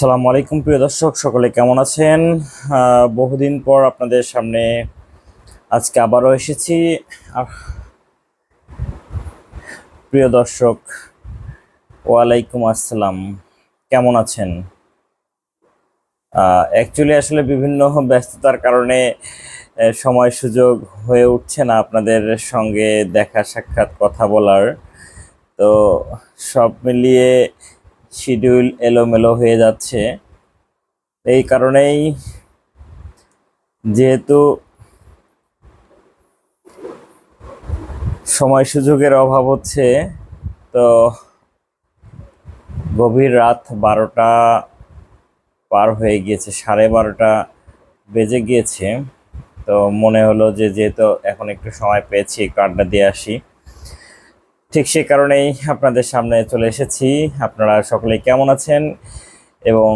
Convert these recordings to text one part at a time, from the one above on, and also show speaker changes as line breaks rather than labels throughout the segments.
আসসালামু আলাইকুম, প্রিয় দর্শক, সকলে কেমন আছেন? বহুদিন পর আপনাদের সামনে আজকে আবারও এসেছি। প্রিয় দর্শক, ওয়ালাইকুম আসসালাম। কেমন আছেন? অ্যাকচুয়ালি আসলে বিভিন্ন ব্যস্ততার কারণে সময় সুযোগ হয়ে উঠছে না আপনাদের সঙ্গে দেখা সাক্ষাৎ কথা বলার। তো সব মিলিয়ে শিডিউল এলোমেলো হয়ে যাচ্ছে। এই কারণেই যেহেতু সময় সুযোগের অভাব হচ্ছে, তো গভীর রাত বারোটা পার হয়ে গিয়েছে, সাড়ে বারোটা বেজে গিয়েছে। তো মনে হলো যে যেহেতু এখন একটু সময় পেয়েছি আড্ডা দিয়ে আসি। ঠিক সেই কারণেই আপনাদের সামনে চলে এসেছি। আপনারা সকলে কেমন আছেন এবং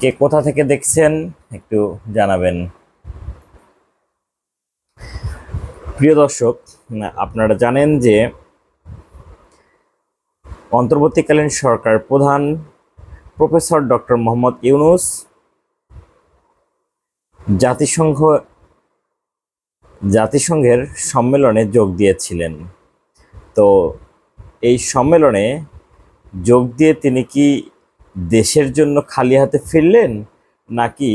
কে কোথা থেকে দেখছেন একটু জানাবেন। প্রিয় দর্শক, আপনারা জানেন যে অন্তর্বর্তীকালীন সরকার প্রধান প্রফেসর ডক্টর মোহাম্মদ ইউনুস জাতিসংঘ জাতিসংঘের সম্মেলনে যোগ দিয়েছিলেন। তো এই সম্মেলনে যোগ দিয়ে তিনি কি দেশের জন্য খালি হাতে ফিরলেন, নাকি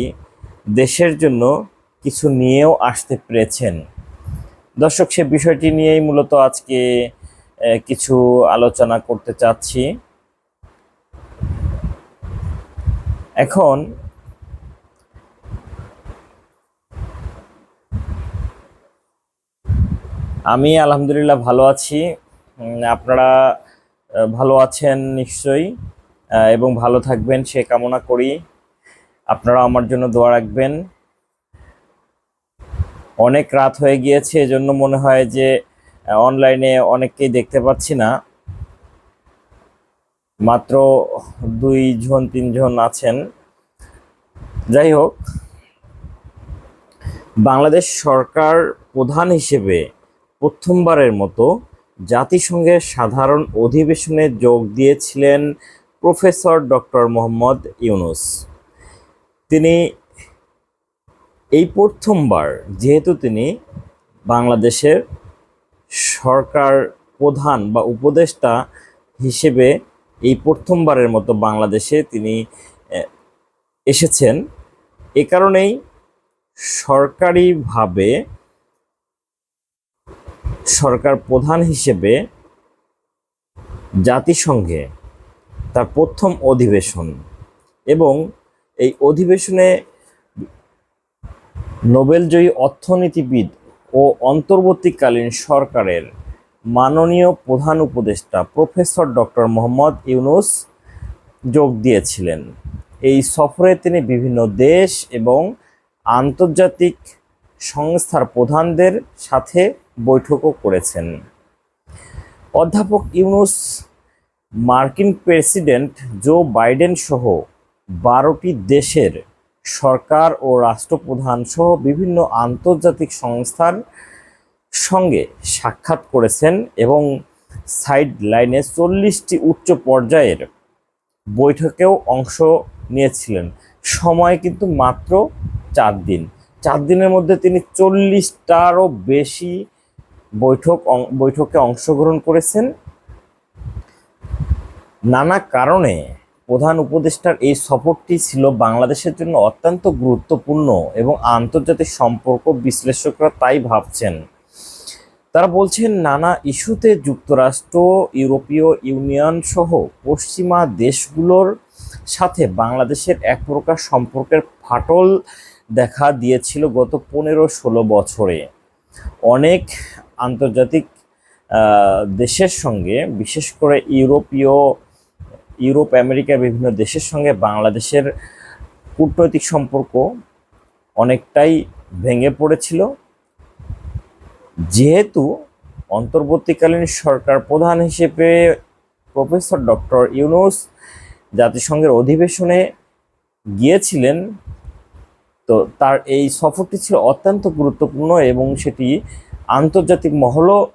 দেশের জন্য কিছু নিয়েও আসতে পেরেছেন? দর্শক, সে বিষয়টি নিয়েই মূলত আজকে কিছু আলোচনা করতে চাচ্ছি। এখন আমি আলহামদুলিল্লাহ ভালো আছি। আপনারা ভালো আছেন নিশ্চয়ই এবং ভালো থাকবেন, সে কামনা করি। আপনারা আমার জন্য দোয়া রাখবেন। অনেক রাত হয়ে গিয়েছে, এজন্য মনে হয় যে অনলাইনে অনেককেই দেখতে পাচ্ছি না। মাত্র দুইজন তিনজন আছেন। যাই হোক, বাংলাদেশ সরকার প্রধান হিসেবে প্রথমবারের মতো জাতিসংঘের সাধারণ অধিবেশনে যোগ দিয়েছিলেন প্রফেসর ডক্টর মোহাম্মদ ইউনুস। তিনি এই প্রথমবার, যেহেতু তিনি বাংলাদেশের সরকার প্রধান বা উপদেষ্টা হিসেবে এই প্রথমবারের মতো বাংলাদেশে তিনি এসেছেন, এ কারণেই সরকারিভাবে সরকার প্রধান হিসেবে জাতিসংঘে তার প্রথম অধিবেশন এবং এই অধিবেশনে নোবেলজয়ী অর্থনীতিবিদ ও অন্তর্বর্তীকালীন সরকারের মাননীয় প্রধান উপদেষ্টা প্রফেসর ডক্টর মোহাম্মদ ইউনুস যোগ দিয়েছিলেন। এই সফরে তিনি বিভিন্ন দেশ এবং আন্তর্জাতিক সংস্থার প্রধানদের সাথে বৈঠকও করেছেন। অধ্যাপক ইউনুস, মার্কিন প্রেসিডেন্ট জো বাইডেন সহ বারোটি দেশের সরকার ও রাষ্ট্রপ্রধান সহ বিভিন্ন আন্তর্জাতিক সংস্থার সঙ্গে সাক্ষাৎ করেছেন এবং সাইড লাইনে চল্লিশটি উচ্চ পর্যায়ের বৈঠকেও অংশ নিয়েছিলেন। সময় কিন্তু মাত্র চার দিন। চার দিনের মধ্যে তিনি চল্লিশটারও বেশি বৈঠক বৈঠকে অংশগ্রহণ করেছেন। নানা কারণে প্রধান উপদেষ্টার এই সফরটি ছিল বাংলাদেশের জন্য অত্যন্ত গুরুত্বপূর্ণ এবং আন্তর্জাতিক সম্পর্ক বিশ্লেষকরা তাই ভাবছেন। তারা বলছেন, নানা ইস্যুতে যুক্তরাষ্ট্র, ইউরোপীয় ইউনিয়ন সহ পশ্চিমা দেশগুলোর সাথে বাংলাদেশের এক প্রকার সম্পর্কের ফাটল দেখা দিয়েছিল গত পনেরো ষোলো বছরে। অনেক আন্তর্জাতিক দেশের সঙ্গে, বিশেষ করে ইউরোপীয়, ইউরোপ, আমেরিকার বিভিন্ন দেশের সঙ্গে বাংলাদেশের কূটনৈতিক সম্পর্ক অনেকটাই ভেঙে পড়েছিল। যেহেতু অন্তর্বর্তীকালীন সরকার প্রধান হিসেবে প্রফেসর ডক্টর ইউনুস জাতিসংঘের অধিবেশনে গিয়েছিলেন, তো তার এই সফরটি ছিল অত্যন্ত গুরুত্বপূর্ণ এবং সেটি আন্তর্জাতিক মহলও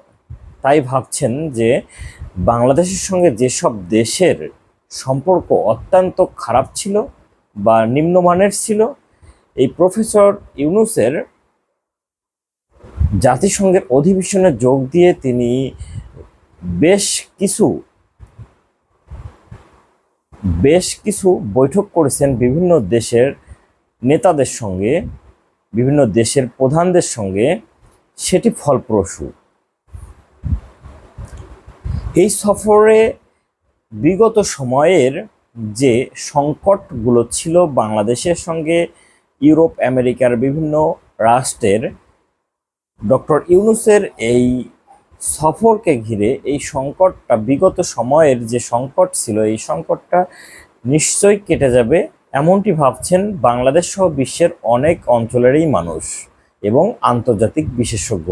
তাই ভাবছেন যে বাংলাদেশের সঙ্গে যেসব দেশের সম্পর্ক অত্যন্ত খারাপ ছিল বা নিম্নমানের ছিল, এই প্রফেসর ইউনুসের জাতিসংঘের অধিবেশনে যোগ দিয়ে তিনি বেশ কিছু বেশ কিছু বৈঠক করেছেন বিভিন্ন দেশের নেতাদের সঙ্গে, বিভিন্ন দেশের প্রধানদের সঙ্গে। সেটি ফলপ্রসূ। এই সফরে বিগত সময়ের যে সংকটগুলো ছিল বাংলাদেশের সঙ্গে ইউরোপ, আমেরিকার বিভিন্ন রাষ্ট্রের, ডক্টর ইউনুসের এই সফরকে ঘিরে এই সংকটটা, বিগত সময়ের যে সংকট ছিল, এই সংকটটা নিশ্চয়ই কেটে যাবে, এমনটি ভাবছেন বাংলাদেশ সহ বিশ্বের অনেক অঞ্চলেরই মানুষ। এবং আন্তর্জাতিক বিশেষজ্ঞ।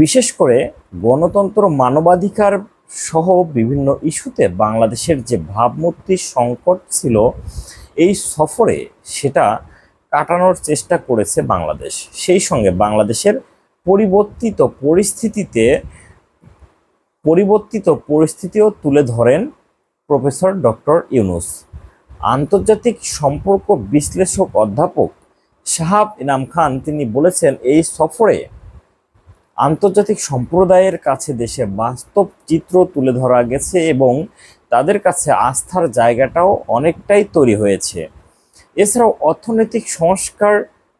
বিশেষ করে গণতন্ত্র মানবাধিকার সহ বিভিন্ন ইস্যুতে বাংলাদেশের যে ভাবমূর্তির সংকট ছিল, এই সফরে সেটা কাটানোর চেষ্টা করেছে বাংলাদেশ। সেই সঙ্গে বাংলাদেশের পরিবর্তিত পরিস্থিতিতে, পরিবর্তিত পরিস্থিতিও তুলে ধরেন প্রফেসর ডক্টর ইউনুস। আন্তর্জাতিক সম্পর্ক বিশ্লেষক অধ্যাপক শাহাব ইনাম খান, তিনি বলেছেন, এই সফরে আন্তর্জাতিক সম্প্রদায়ের কাছে দেশে বাস্তব চিত্র তুলে ধরা গেছে এবং তাদের কাছে আস্থার জায়গাটাও অনেকটাই তৈরি হয়েছে। এছাড়াও অর্থনৈতিক সংস্কার,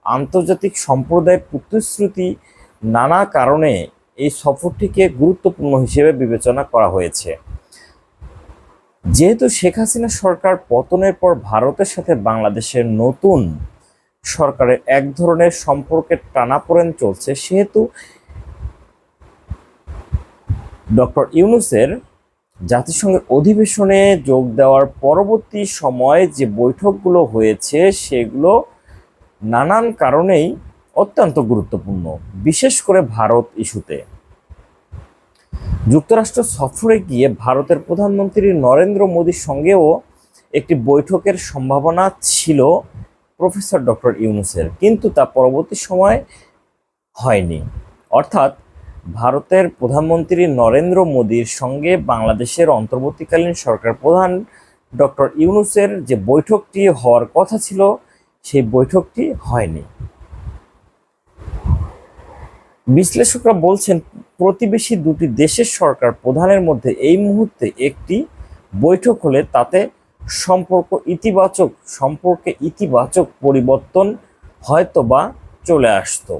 আন্তর্জাতিক সম্প্রদায়ের প্রতিশ্রুতি নানা কারণে এই সফরটিকে গুরুত্বপূর্ণ হিসেবে বিবেচনা করা হয়েছে। যেহেতু শেখ হাসিনা সরকার পতনের পর ভারতের সাথে বাংলাদেশের নতুন সরকারের এক ধরনের সম্পর্কের টানাপোড়েন চলছে, সেহেতু ডক্টর ইউনুসের জাতিসংঘের অধিবেশনে যোগ দেওয়ার পরবর্তী সময়ে যে বৈঠকগুলো হয়েছে, সেগুলো নানান কারণেই অত্যন্ত গুরুত্বপূর্ণ, বিশেষ করে ভারত ইস্যুতে। যুক্তরাষ্ট্র সফরে গিয়ে ভারতের প্রধানমন্ত্রী নরেন্দ্র মোদীর সঙ্গেও একটি বৈঠকের সম্ভাবনা ছিল প্রফেসর ডক্টর ইউনুসের, কিন্তু তা পরবর্তী সময় হয়নি। অর্থাৎ ভারতের প্রধানমন্ত্রী নরেন্দ্র মোদীর সঙ্গে বাংলাদেশের অন্তর্বর্তীকালীন সরকার প্রধান ডক্টর ইউনুসের যে বৈঠকটি হওয়ার কথা ছিল, সেই বৈঠকটি হয়নি। বিশ্লেষকরা বলছেন, প্রতিবেশী দুটি দেশের সরকার প্রধানের মধ্যে এই মুহূর্তে একটি বৈঠক হলে তাতে সম্পর্ক ইতিবাচক, সম্পর্কে ইতিবাচক পরিবর্তন হয়তো বা চলে আসতো।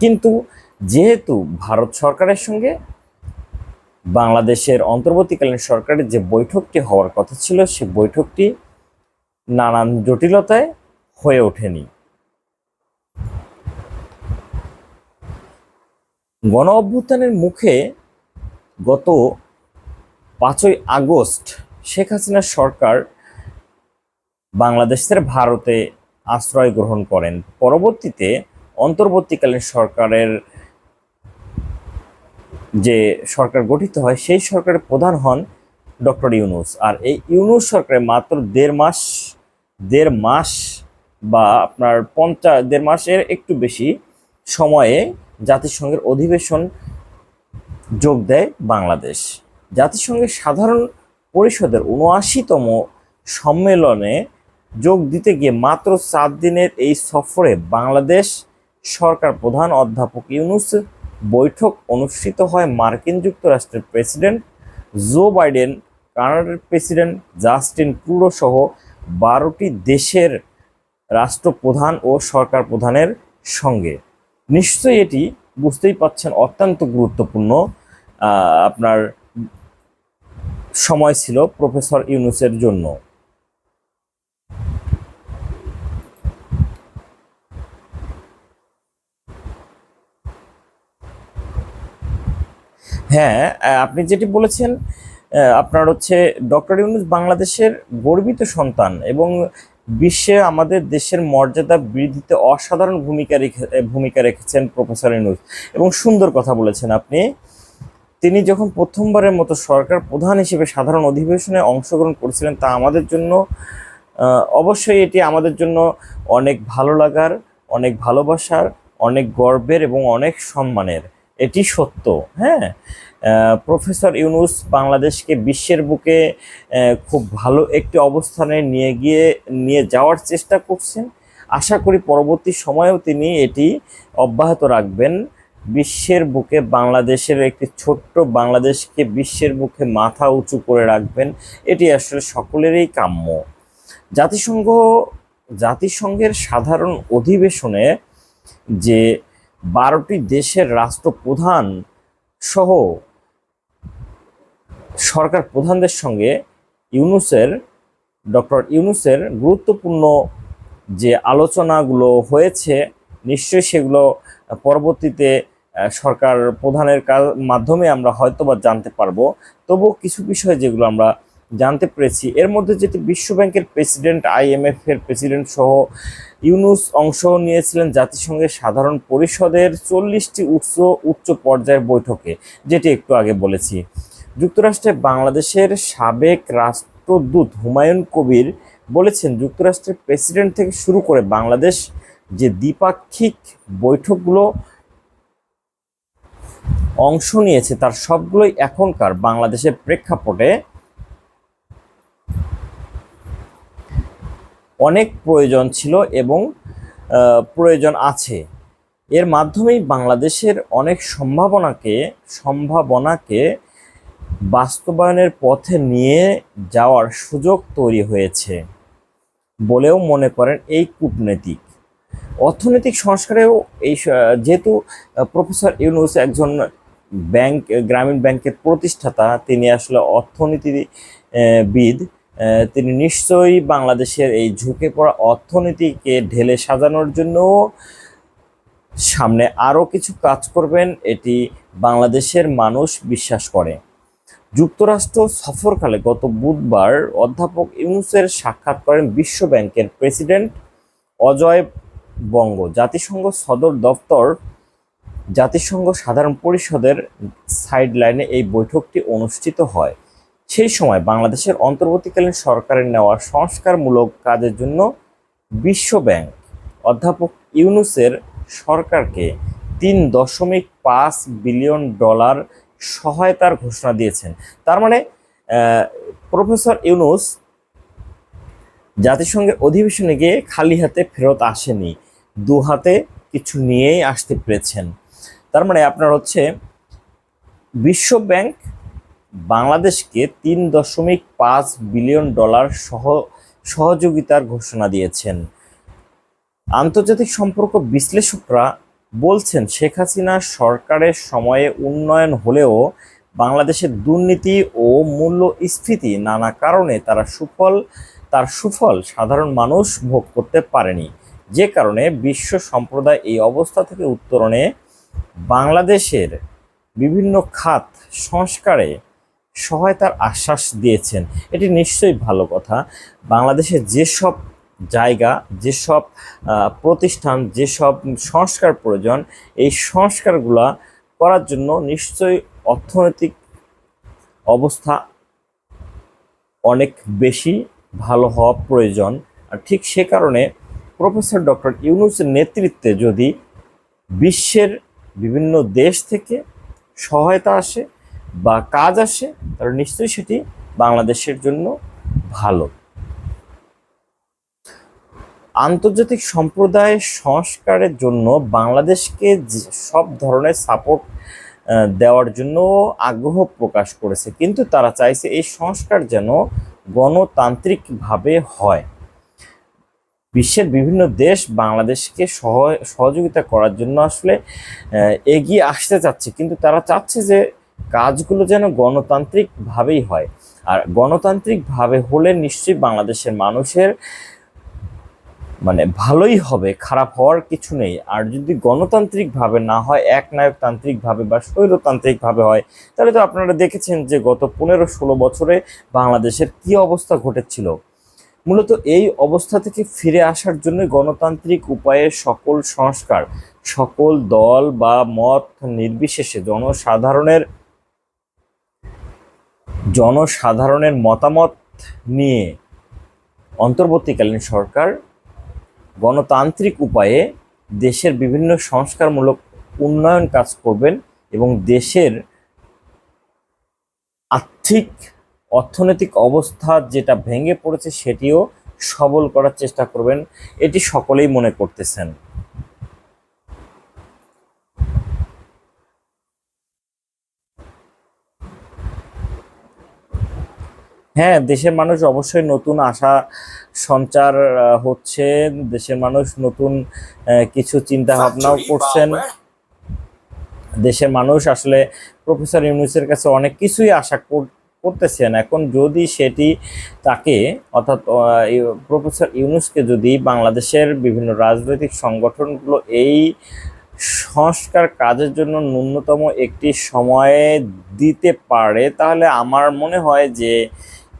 কিন্তু যেহেতু ভারত সরকারের সঙ্গে বাংলাদেশের অন্তর্বর্তীকালীন সরকারের যে বৈঠকটি হওয়ার কথা ছিল, সে বৈঠকটি নানান জটিলতায় হয়ে ওঠেনি। গণ অভ্যুত্থানের মুখে গত পাঁচই আগস্ট শেখ হাসিনার সরকার বাংলাদেশের ভারতে আশ্রয় গ্রহণ করেন। পরবর্তীতে অন্তর্বর্তীকালীন সরকারের যে সরকার গঠিত হয়, সেই সরকারের প্রধান হন ডক্টর ইউনুস। আর এই ইউনুস সরকারের মাত্র দেড় মাস দেড় মাস বা আপনার পঞ্চাশ, দেড় মাসের একটু বেশি সময়ে জাতিসংঘের অধিবেশন যোগ দেয় বাংলাদেশ। জাতিসংঘের সাধারণ পরিষদের উনআশিতম সম্মেলনে যোগ দিতে গিয়ে মাত্র চার দিনের এই সফরে বাংলাদেশ সরকার প্রধান অধ্যাপক ইউনুস বৈঠক অনুষ্ঠিত হয় মার্কিন যুক্তরাষ্ট্রের প্রেসিডেন্ট জো বাইডেন, কানাডার প্রেসিডেন্ট জাস্টিন ট্রুডো সহ বারোটি দেশের রাষ্ট্রপ্রধান ও সরকার প্রধানের সঙ্গে। নিশ্চয়ই এটি বুঝতেই পাচ্ছেন অত্যন্ত গুরুত্বপূর্ণ আপনার সময় ছিল প্রফেসর ইউনুসের জন্য। হ্যাঁ আপনি যেটি বলেছেন আপনার হচ্ছে ডক্টর ইউনুস বাংলাদেশের গর্বিত সন্তান এবং বিশ্বে আমাদের দেশের মর্যাদা বৃদ্ধিতে অসাধারণ ভূমিকা রেখে, ভূমিকা রেখেছেন প্রফেসর ইউনুস। এবং সুন্দর কথা বলেছেন আপনি। তিনি যখন প্রথমবারের মতো সরকার প্রধান হিসেবে সাধারণ অধিবেশনে অংশগ্রহণ করেছিলেন তা আমাদের জন্য অবশ্যই এটি আমাদের জন্য অনেক ভালো লাগার, অনেক ভালোবাসার, অনেক গর্বের এবং অনেক সম্মানের। এটি সত্য হ্যাঁ? প্রফেসর ইউনুস বাংলাদেশকে বিশ্বের বুকে খুব ভালো একটি অবস্থানে নিয়ে গিয়ে, নিয়ে যাওয়ার চেষ্টা করছেন। আশা করি পরবর্তী সময়েও তিনি এটি অব্যাহত রাখবেন। বিশ্বের বুকে বাংলাদেশের একটি ছোট্ট বাংলাদেশকে বিশ্বের বুকে মাথা উঁচু করে রাখবেন, এটি আসলে সকলেরই কাম্য। জাতিসংঘ, জাতিসংঘের সাধারণ অধিবেশনে যে বারোটি দেশের রাষ্ট্রপ্রধান সহ সরকার প্রধানদের সঙ্গে ইউনুসের, ডক্টর ইউনুসের গুরুত্বপূর্ণ যে আলোচনাগুলো হয়েছে, নিশ্চয়ই সেগুলো পরবর্তীতে সরকার প্রধানের মাধ্যমে আমরা হয়তো বা জানতে পারব। তবুও কিছু বিষয় যেগুলো আমরা জানতে পেরেছি, এর মধ্যে যেটি বিশ্ব ব্যাংকের প্রেসিডেন্ট আইএমএফ এর প্রেসিডেন্ট সহ ইউনুস অংশ নিয়েছিলেন জাতিসংঘের সাধারণ পরিষদের চল্লিশটি উচ্চ উচ্চ পর্যায়ের বৈঠকে, যেটি একটু আগে বলেছি। যুক্তরাষ্ট্রে বাংলাদেশের সাবেক রাষ্ট্রদূত হুমায়ুন কবির বলেছেন, যুক্তরাষ্ট্রের প্রেসিডেন্ট থেকে শুরু করে বাংলাদেশ যে দ্বিপাক্ষিক বৈঠকগুলো অংশ নিয়েছে তার সবগুলোই এখনকার বাংলাদেশের প্রেক্ষাপটে অনেক প্রয়োজন ছিল এবং প্রয়োজন আছে। এর মাধ্যমেই বাংলাদেশের অনেক সম্ভাবনাকে সম্ভাবনাকে বাস্তবায়নের পথে নিয়ে যাওয়ার সুযোগ তৈরি হয়েছে বলেও মনে করেন এই কূটনীতিক। অর্থনৈতিক সংস্কারেও এই যেহেতু প্রফেসর ইউনুস একজন ব্যাংক, গ্রামীণ ব্যাংকের প্রতিষ্ঠাতা, তিনি আসলে অর্থনীতিবিদ তিনি নিশ্চয়ই বাংলাদেশের এই ঝুঁকে পড়া অর্থনীতিকে ঢেলে সাজানোর জন্য সামনে আরও কিছু কাজ করবেন, এটি বাংলাদেশের মানুষ বিশ্বাস করে। যুক্তরাষ্ট্র সফরকালে গত বুধবার অধ্যাপক ইউনুসের সাক্ষাৎ করেন বিশ্ব ব্যাংকের প্রেসিডেন্ট অজয় বঙ্গ। জাতিসংঘ সদর দপ্তর জাতিসংঘ সাধারণ পরিষদের সাইডলাইনে এই বৈঠকটি অনুষ্ঠিত হয়। সেই সময় বাংলাদেশের অন্তর্বর্তীকালীন সরকারের নেওয়া সংস্কারমূলক কাজের জন্য বিশ্ব ব্যাংক অধ্যাপক ইউনুসের সরকারকে তিন দশমিক পাঁচ বিলিয়ন ডলার সহায়তার ঘোষণা দিয়েছেন। তার মানে প্রফেসর ইউনুস জাতিসংঘের অধিবেশনে গিয়ে খালি হাতে ফেরত আসেনি। দু হাতে কিছু নিয়েই আসতে পেরেছেন। তার মানে আপনার হচ্ছে বিশ্ব ব্যাংক বাংলাদেশকে তিন দশমিক পাঁচ বিলিয়ন ডলার সহ, সহযোগিতার ঘোষণা দিয়েছেন। আন্তর্জাতিক সম্পর্ক বিশ্লেষকরা বলছেন, শেখ হাসিনা সরকারের সময়ে উন্নয়ন হলেও বাংলাদেশের দুর্নীতি ও মূল্যস্ফীতি নানা কারণে তারা সুফল, তার সুফল সাধারণ মানুষ ভোগ করতে পারেনি। যে কারণে বিশ্ব সম্প্রদায় এই অবস্থা থেকে উত্তরণে বাংলাদেশের বিভিন্ন খাত সংস্কারে সহায়তার আশ্বাস দিয়েছেন। এটি নিশ্চয়ই ভালো কথা। বাংলাদেশের যেসব জায়গা, যেসব প্রতিষ্ঠান, যেসব সংস্কার প্রয়োজন, এই সংস্কারগুলা করার জন্য নিশ্চয়ই অর্থনৈতিক অবস্থা অনেক বেশি ভালো হওয়া প্রয়োজন। আর ঠিক সে কারণে প্রফেসর ডক্টর ইউনুসের নেতৃত্বে যদি বিশ্বের বিভিন্ন দেশ থেকে সহায়তা আসে বা কাজ আসে, তাহলে নিশ্চয়ই সেটি বাংলাদেশের জন্য ভালো। আন্তর্জাতিক সম্প্রদায় সংস্কারের জন্য বাংলাদেশকে সব ধরনের সাপোর্ট দেওয়ার জন্য আগ্রহ প্রকাশ করেছে। কিন্তু তারা চাইছে এই সংস্কার যেন গণতান্ত্রিকভাবে হয়। বিশ্বের বিভিন্ন দেশ বাংলাদেশকে সহ- সহযোগিতা করার জন্য আসলে এগিয়ে আসতে চাচ্ছে। কিন্তু তারা চাচ্ছে যে কাজগুলো যেন গণতান্ত্রিকভাবেই হয়। আর গণতান্ত্রিকভাবে হলে নিশ্চয়ই বাংলাদেশের মানুষের মানে ভালোই হবে, খারাপ হওয়ার কিছু নেই। আর যদি গণতান্ত্রিকভাবে না হয়, একনায়কতান্ত্রিকভাবে বা স্বৈরতান্ত্রিকভাবে হয়, তাহলে তো আপনারা দেখেছেন যে গত পনেরো ষোলো বছরে বাংলাদেশের কি অবস্থা ঘটেছিল। মূলত এই অবস্থা থেকে ফিরে আসার জন্য গণতান্ত্রিক উপায়ে সকল সংস্কার, সকল দল বা মত নির্বিশেষে জনসাধারণের জনসাধারণের মতামত নিয়ে অন্তর্বর্তীকালীন সরকার গণতান্ত্রিক উপায়ে দেশের বিভিন্ন সংস্কারমূলক উন্নয়ন কাজ করবেন এবং দেশের আর্থিক অর্থনৈতিক অবস্থা যেটা ভেঙে পড়েছে সেটিও সবল করার চেষ্টা করবেন এটি সকলেই মনে করতেছেন। হ্যাঁ দেশের মানুষ অবশ্যই নতুন আশা সঞ্চার হচ্ছে দেশের মানুষ নতুন কিছু চিন্তা ভাবনাও করছেন। দেশের মানুষ আসলে প্রফেসর ইউনুসের কাছে অনেক কিছুই আশা কর- করতেছেন, এখন যদি সেটি তাকে, অর্থাৎ প্রফেসর ইউনুসকে যদি বাংলাদেশের বিভিন্ন রাজনৈতিক সংগঠনগুলো এই সংস্কার কাজের জন্য ন্যূনতম একটি সময় দিতে পারে, তাহলে আমার মনে হয় যে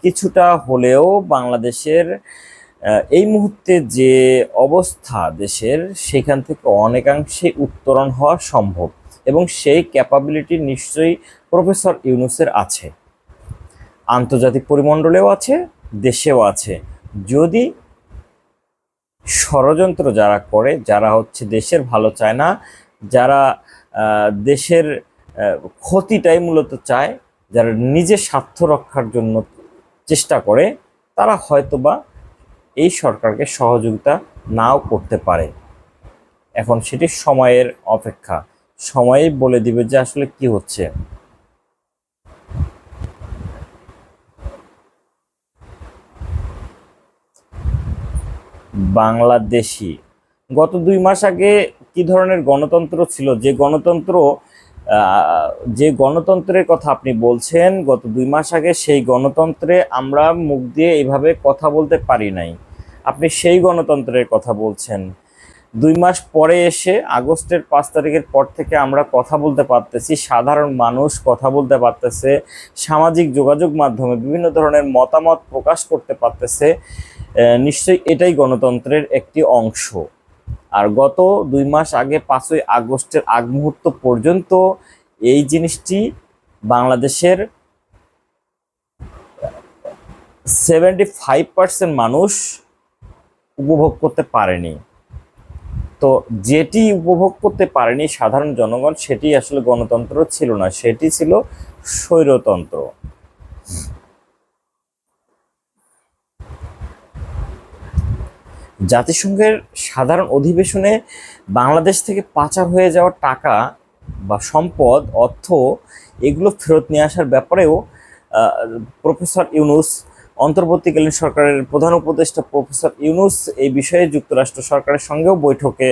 কিছুটা হলেও বাংলাদেশের এই মুহূর্তে যে অবস্থা দেশের, সেখান থেকে অনেকাংশে উত্তরণ হওয়া সম্ভব এবং সেই ক্যাপাবিলিটি নিশ্চয়ই প্রফেসর ইউনুসের আছে। আন্তর্জাতিক পরিমণ্ডলেও আছে, দেশেও আছে। যদি ষড়যন্ত্র যারা করে, যারা হচ্ছে দেশের ভালো চায় না, যারা দেশের ক্ষতিটাই মূলত চায়, যারা নিজের স্বার্থ রক্ষার জন্য চেষ্টা করে, তারা হয়তোবা এই সরকারকে সহযোগিতা নাও করতে পারে। এখন সেটি সময়ের অপেক্ষা। সময়ই বলে দিবে যে আসলে কি হচ্ছে। বাংলাদেশি। গত দুই মাস আগে কি ধরনের গণতন্ত্র ছিল? যে গণতন্ত্র যে গণতন্ত্রের কথা আপনি বলছেন, গত দুই মাস আগে সেই গণতন্ত্রে আমরা মুখ দিয়ে এইভাবে কথা বলতে পারি নাই। আপনি সেই গণতন্ত্রের কথা বলছেন। দুই মাস পরে এসে আগস্টের পাঁচ তারিখের পর থেকে আমরা কথা বলতে পারতেছি, সাধারণ মানুষ কথা বলতে পারতেছে, সামাজিক যোগাযোগ মাধ্যমে বিভিন্ন ধরনের মতামত প্রকাশ করতে পারতেছে। নিশ্চয়ই এটাই গণতন্ত্রের একটি অংশ। আর গত দুই মাস আগে, পাঁচই আগস্টের আগ মুহূর্ত পর্যন্ত এই জিনিসটি বাংলাদেশের সেভেন্টি ফাইভ পার্সেন্ট মানুষ উপভোগ করতে পারেনি। তো যেটি উপভোগ করতে পারেনি সাধারণ জনগণ, সেটি আসলে গণতন্ত্র ছিল না, সেটি ছিল স্বৈরতন্ত্র। জাতিসংঘের সাধারণ অধিবেশনে বাংলাদেশ থেকে পাচার হয়ে যাওয়া টাকা বা সম্পদ, অর্থ এগুলো ফেরত নিয়ে আসার ব্যাপারেও প্রফেসর ইউনুস, অন্তর্বর্তীকালীন সরকারের প্রধান উপদেষ্টা প্রফেসর ইউনুস এই বিষয়ে যুক্তরাষ্ট্র সরকারের সঙ্গেও বৈঠকে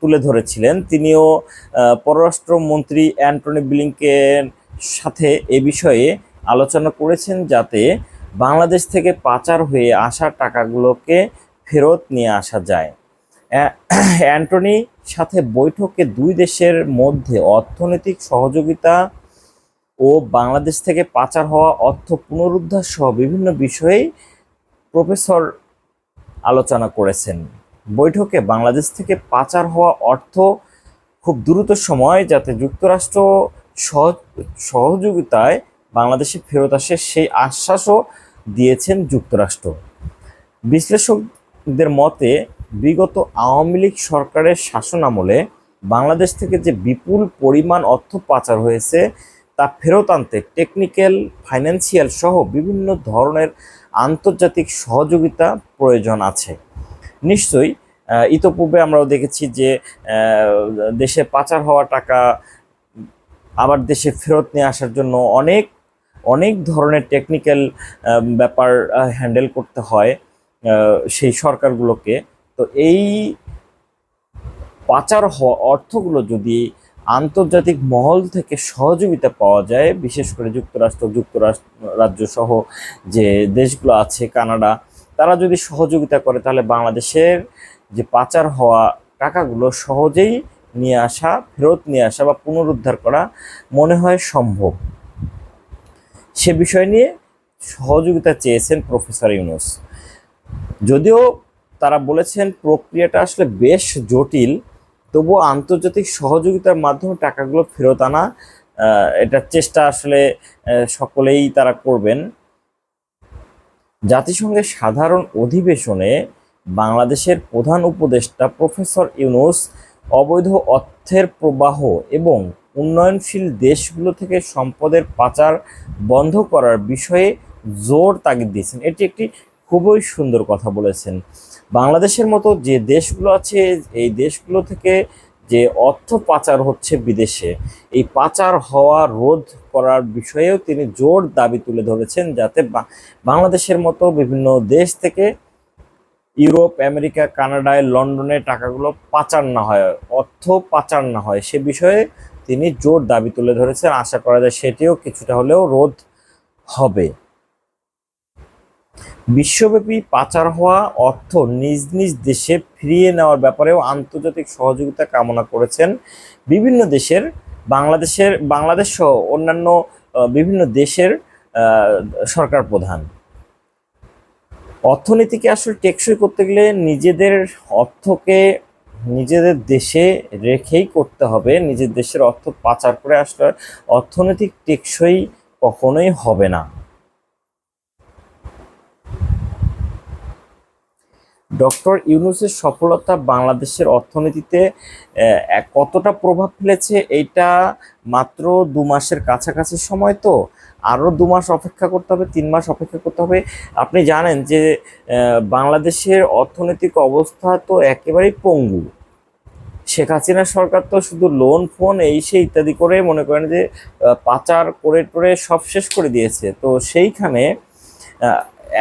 তুলে ধরেছিলেন। তিনিও পররাষ্ট্রমন্ত্রী অ্যান্টনি ব্লিংকের সাথে এ বিষয়ে আলোচনা করেছেন যাতে বাংলাদেশ থেকে পাচার হয়ে আসা টাকাগুলোকে ফেরত নিয়ে আসা যায়। অ্যান্টনি সাথে বৈঠকে দুই দেশের মধ্যে অর্থনৈতিক সহযোগিতা ও বাংলাদেশ থেকে পাচার হওয়া অর্থ পুনরুদ্ধার সহ বিভিন্ন বিষয়েই প্রফেসর আলোচনা করেছেন। বৈঠকে বাংলাদেশ থেকে পাচার হওয়া অর্থ খুব দ্রুত সময় যাতে যুক্তরাষ্ট্র সহ- সহযোগিতায় বাংলাদেশে ফেরত আসে সেই আশ্বাসও দিয়েছেন যুক্তরাষ্ট্র। বিশ্লেষকদের মতে, বিগত আওয়ামী লীগ সরকারের শাসন আমলে বাংলাদেশ থেকে যে বিপুল পরিমাণ অর্থ পাচার হয়েছে, তা ফেরত আনতে টেকনিক্যাল, ফাইন্যান্সিয়াল সহ বিভিন্ন ধরনের আন্তর্জাতিক সহযোগিতা প্রয়োজন আছে। নিশ্চয়ই ইতোপূর্বে আমরাও দেখেছি যে দেশে পাচার হওয়া টাকা, আবার দেশে ফেরত নিয়ে আসার জন্য অনেক অনেক ধরনের টেকনিক্যাল ব্যাপার হ্যান্ডেল করতে হয়। সেই সরকারগুলোকে। তো এই পাচার হওয়া অর্থগুলো যদি আন্তর্জাতিক মহল থেকে সহযোগিতা পাওয়া যায়, বিশেষ করে যুক্তরাষ্ট্র যুক্তরাষ্ট্র রাজ্য সহ যে দেশগুলো আছে, কানাডা, তারা যদি সহযোগিতা করে, তাহলে বাংলাদেশের যে পাচার হওয়া টাকাগুলো সহজেই নিয়ে আসা, ফেরত নিয়ে আসা বা পুনরুদ্ধার করা মনে হয় সম্ভব। সে বিষয় নিয়ে সহযোগিতা চেয়েছেন প্রফেসর ইউনুস। যদিও তারা বলেছেন প্রক্রিয়াটা আসলে বেশ জটিল, তবুও আন্তর্জাতিক সহযোগিতার মাধ্যমে টাকাগুলো ফেরত আনা এটার চেষ্টা আসলে সকলেই তারা করবেন। জাতিসংঘের সাধারণ অধিবেশনে বাংলাদেশের প্রধান উপদেষ্টা প্রফেসর ইউনুস অবৈধ অর্থের প্রবাহ এবং উন্নয়নশীল দেশগুলো থেকে সম্পদের পাচার বন্ধ করার বিষয়ে জোর তাগিদ দিয়েছেন। এটি একটি খুবই সুন্দর কথা বলেছেন। বাংলাদেশের মতো যে দেশগুলো আছে, এই দেশগুলো থেকে যে অর্থ পাচার হচ্ছে বিদেশে, এই পাচার হওয়া, রোধ করার বিষয়েও তিনি জোর দাবি তুলে ধরেছেন যাতে বাংলাদেশের মতো বিভিন্ন দেশ থেকে ইউরোপ, আমেরিকা, কানাডায়, লন্ডনে টাকাগুলো পাচার না হয়, অর্থ পাচার না হয়, সে বিষয়ে তিনি জোর দাবি তুলে ধরেছেন। আশা করা যায় সেটিও কিছুটা হলেও রোধ হবে। বিশ্বব্যাপী পাচার হওয়া অর্থ নিজ নিজ দেশে ফিরিয়ে নেওয়ার ব্যাপারেও আন্তর্জাতিক সহযোগিতা কামনা করেছেন বিভিন্ন দেশের, বাংলাদেশের, বাংলাদেশ সহ অন্যান্য বিভিন্ন দেশের সরকার প্রধান। অর্থনীতিকে আসলে টেকসই করতে গেলে নিজেদের অর্থকে নিজেদের দেশে রেখেই করতে হবে। নিজের দেশের অর্থ পাচার করে আসলে অর্থনৈতিক টেকসই কখনোই হবে না। ডক্টর ইউনুসের সফলতা বাংলাদেশের অর্থনীতিতে কতটা প্রভাব ফেলেছে এইটা মাত্র দু মাসের কাছাকাছি সময় তো। আরও দু মাস অপেক্ষা করতে হবে, তিন মাস অপেক্ষা করতে হবে। আপনি জানেন যে বাংলাদেশের অর্থনৈতিক অবস্থা তো একেবারেই পঙ্গু। শেখ হাসিনা সরকার তো শুধু লোন ফোন এই সেই ইত্যাদি করে মনে করেন যে পাচার করে টোরে সব শেষ করে দিয়েছে। তো সেইখানে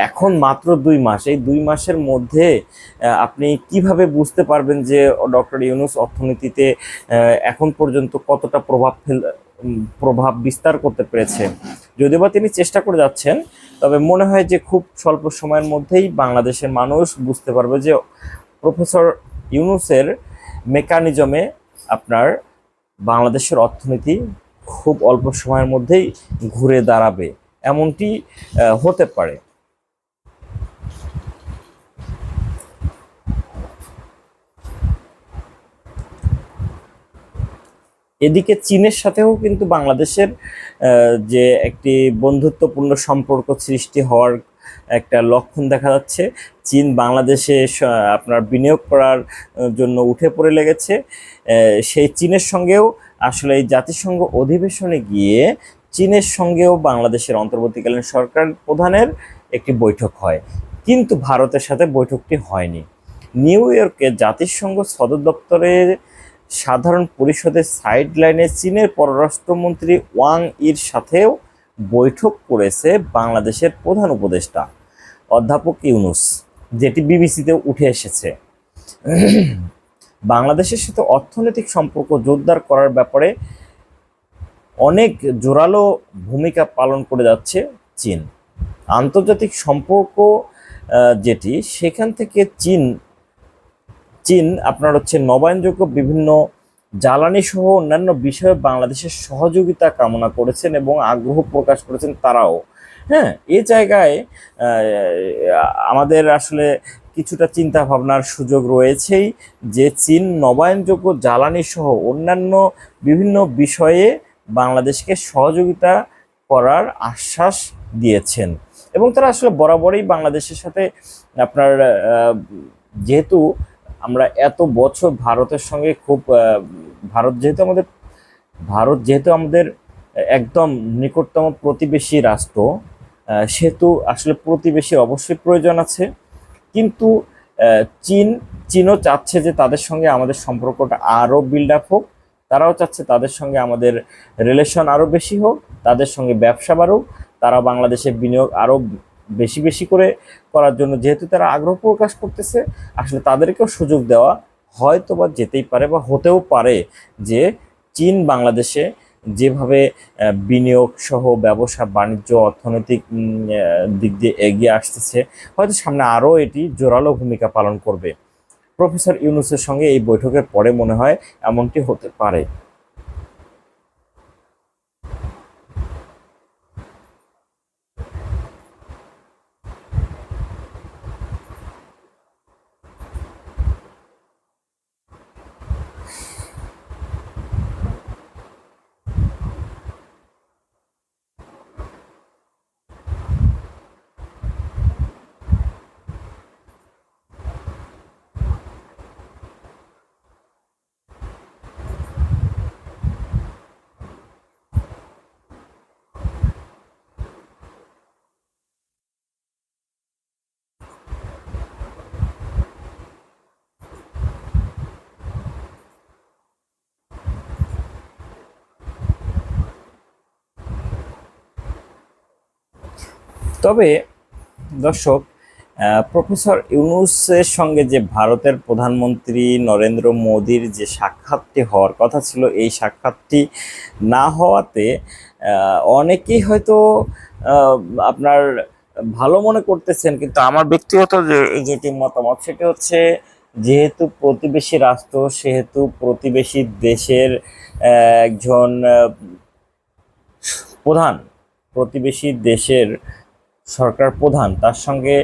এখন মাত্র দুই মাস। এই দুই মাসের মধ্যে আপনি কীভাবে বুঝতে পারবেন যে ডক্টর ইউনুস অর্থনীতিতে এখন পর্যন্ত কতটা প্রভাব ফেল প্রভাব বিস্তার করতে পেরেছে? যদিও বা তিনি চেষ্টা করে যাচ্ছেন, তবে মনে হয় যে খুব স্বল্প সময়ের মধ্যেই বাংলাদেশের মানুষ বুঝতে পারবে যে, প্রফেসর ইউনুসের মেকানিজমে আপনার বাংলাদেশের অর্থনীতি খুব অল্প সময়ের মধ্যেই ঘুরে দাঁড়াবে। এমনটি হতে পারে। এদিকে চীনের সাথেও কিন্তু বাংলাদেশের যে একটি বন্ধুত্বপূর্ণ সম্পর্ক সৃষ্টি হওয়ার একটা লক্ষণ দেখা যাচ্ছে। চীন বাংলাদেশে আপনার বিনিয়োগ করার জন্য উঠে পড়ে লেগেছে। সেই চীনের সঙ্গেও আসলে এই জাতিসংঘ অধিবেশনে গিয়ে চীনের সঙ্গেও বাংলাদেশের অন্তর্বর্তীকালীন সরকার প্রধানের একটি বৈঠক হয়। কিন্তু ভারতের সাথে বৈঠকটি হয়নি। নিউ ইয়র্কে জাতিসংঘ সদর দপ্তরের সাধারণ পরিষদের সাইড লাইনে চীনের পররাষ্ট্রমন্ত্রী ওয়াং ইর সাথেও বৈঠক করেছে বাংলাদেশের প্রধান উপদেষ্টা। অধ্যাপক ইউনুস, যেটি বিবিসিতে উঠে এসেছে। বাংলাদেশের সাথে অর্থনৈতিক সম্পর্ক জোরদার করার ব্যাপারে অনেক জোরালো ভূমিকা পালন করে যাচ্ছে চীন। আন্তর্জাতিক সম্পর্ক যেটি, সেখান থেকে চীন চীন, আপনার হচ্ছে নবায়নযোগ্য বিভিন্ন জ্বালানি সহ অন্যান্য বিষয়ে বাংলাদেশের সহযোগিতা কামনা করেছেন এবং আগ্রহ প্রকাশ করেছেন তারাও। হ্যাঁ এ জায়গায় আমাদের আসলে কিছুটা চিন্তা ভাবনার সুযোগ রয়েছেই যে চীন নবায়নযোগ্য জ্বালানি সহ অন্যান্য বিভিন্ন বিষয়ে বাংলাদেশকে সহযোগিতা করার আশ্বাস দিয়েছেন। এবং তারা আসলে বরাবরই বাংলাদেশের সাথে আপনার যেহেতু আমরা এত বছর ভারতের সঙ্গে খুব ভারত যেহেতু আমাদের, ভারত যেহেতু আমাদের একদম নিকটতম প্রতিবেশী রাষ্ট্র সেহেতু আসলে প্রতিবেশী অবশ্যই প্রয়োজন আছে। কিন্তু চীন, চীনও চাচ্ছে যে তাদের সঙ্গে আমাদের সম্পর্কটা আরও বিল্ড আপ হোক। তারাও চাচ্ছে তাদের সঙ্গে আমাদের রিলেশন আরও বেশি হোক, তাদের সঙ্গে ব্যবসা বাড়ুক তারা বাংলাদেশে বিনিয়োগ আরও বেশি বেশি করে করার জন্য যেহেতু তারা আগ্রহ প্রকাশ করতেছে, আসলে তাদেরকেও সুযোগ দেওয়া হয়তো বা যেতেই পারে বা হতেও পারে যে চীন বাংলাদেশে যেভাবে বিনিয়োগ সহ ব্যবসা, বাণিজ্য, অর্থনৈতিক দিক দিয়ে এগিয়ে আসতেছে, হয়তো সামনে আরও এটি জোরালো ভূমিকা পালন করবে। প্রফেসর ইউনুসের সঙ্গে এই বৈঠকের পরে মনে হয় এমনটি হতে পারে। তবে দর্শক প্রফেসর ইউনুসের সঙ্গে যে ভারতের প্রধানমন্ত্রী নরেন্দ্র মোদীর যে সাক্ষাৎটি হওয়ার কথা ছিল, এই সাক্ষাৎটি না হওয়াতে অনেকেই হয়তো আপনার ভালো মনে করতেছেন, কিন্তু আমার ব্যক্তিগত যেটি মতামত, সেটি হচ্ছে যেহেতু প্রতিবেশী রাষ্ট্র, সেহেতু প্রতিবেশী দেশের একজন প্রধান প্রতিবেশী দেশের সরকার প্রধান। তার সঙ্গে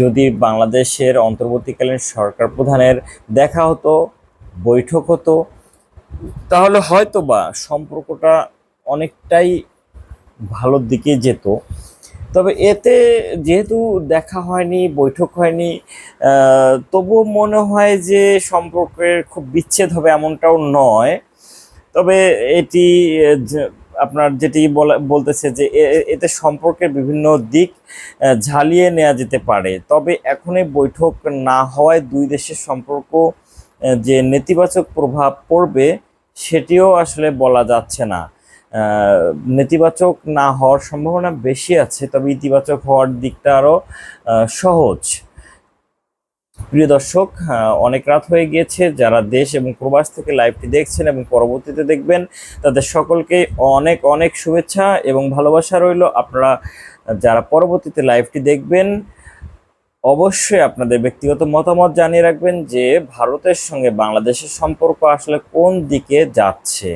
যদি বাংলাদেশের অন্তর্বর্তীকালীন সরকার প্রধানের দেখা হতো, বৈঠক হতো, তাহলে হয়তো বা সম্পর্কটা অনেকটাই ভালোর দিকে যেত। তবে এতে যেহেতু দেখা হয়নি, বৈঠক হয়নি তবুও মনে হয় যে সম্পর্কের খুব বিচ্ছেদ হবে এমনটাও নয়। তবে এটি আপনার যেটি বলা বলতেছে যে এতে সম্পর্কের বিভিন্ন দিক ঝালিয়ে নেওয়া যেতে পারে। তবে এখনই বৈঠক না হওয়ায় দুই দেশের সম্পর্ক যে নেতিবাচক প্রভাব পড়বে সেটিও আসলে বলা যাচ্ছে না। নেতিবাচক না হওয়ার সম্ভাবনা বেশি আছে, তবে ইতিবাচক হওয়ার দিকটা আরও সহজ। প্রিয় দর্শক অনেক রাত হয়ে গিয়েছে। যারা দেশ এবং প্রবাস থেকে লাইভটি দেখছেন এবং পরবর্তীতে দেখবেন, তাদের সকলকে অনেক অনেক শুভেচ্ছা এবং ভালোবাসা রইল। আপনারা, যারা পরবর্তীতে লাইভটি দেখবেন, অবশ্যই আপনাদের ব্যক্তিগত মতামত জানিয়ে রাখবেন যে, ভারতের সঙ্গে বাংলাদেশের সম্পর্ক আসলে কোন দিকে যাচ্ছে।